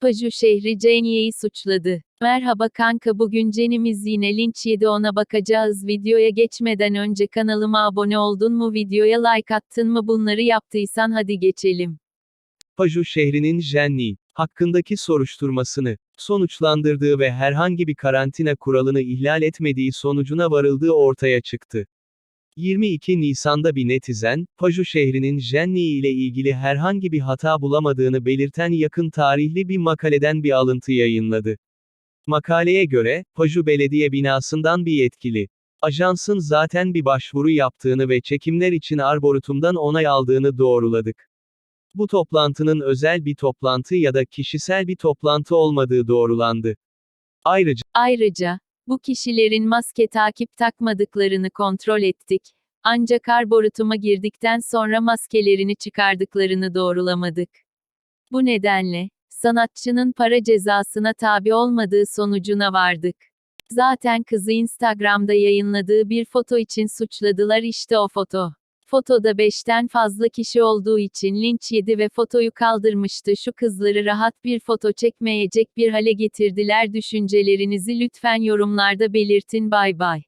Paju şehri Jenny'yi suçladı. Merhaba kanka bugün Jenny'miz yine linç yedi ona bakacağız videoya geçmeden önce kanalıma abone oldun mu videoya like attın mı bunları yaptıysan hadi geçelim. Paju şehrinin Jenny hakkındaki soruşturmasını sonuçlandırdığı ve herhangi bir karantina kuralını ihlal etmediği sonucuna varıldığı ortaya çıktı. 22 Nisan'da bir netizen, Paju şehrinin Jenny ile ilgili herhangi bir hata bulamadığını belirten yakın tarihli bir makaleden bir alıntı yayınladı. Makaleye göre, Paju Belediye binasından bir yetkili, ajansın zaten bir başvuru yaptığını ve çekimler için Arboretum'dan onay aldığını doğruladık. Bu toplantının özel bir toplantı ya da kişisel bir toplantı olmadığı doğrulandı. Ayrıca, Ayrıca, bu kişilerin maske takip takmadıklarını kontrol ettik. Ancak arborutuma girdikten sonra maskelerini çıkardıklarını doğrulamadık. Bu nedenle, sanatçının para cezasına tabi olmadığı sonucuna vardık. Zaten kızı Instagram'da yayınladığı bir foto için suçladılar işte o foto. Fotoda 5'ten fazla kişi olduğu için linç yedi ve fotoyu kaldırmıştı. Şu kızları rahat bir foto çekmeyecek bir hale getirdiler. Düşüncelerinizi lütfen yorumlarda belirtin. Bay bay.